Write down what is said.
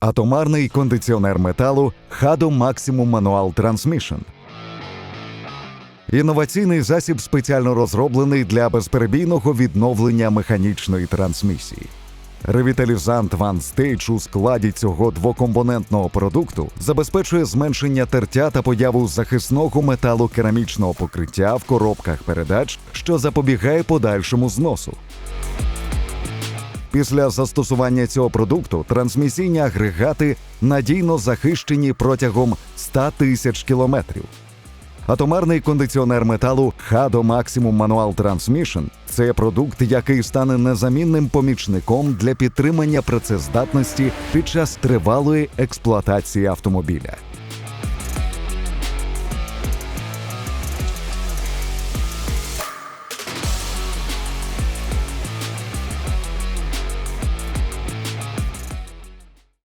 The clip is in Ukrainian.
Атомарний кондиціонер металу Hado Maximum Manual Transmission. Інноваційний засіб спеціально розроблений для безперебійного відновлення механічної трансмісії. Ревіталізант Stage у складі цього двокомпонентного продукту забезпечує зменшення тертя та появу захисного металокерамічного покриття в коробках передач, що запобігає подальшому зносу. Після застосування цього продукту трансмісійні агрегати надійно захищені протягом 100 тисяч кілометрів. Атомарний кондиціонер металу Hado Maximum Manual Transmission – це продукт, який стане незамінним помічником для підтримання працездатності під час тривалої експлуатації автомобіля.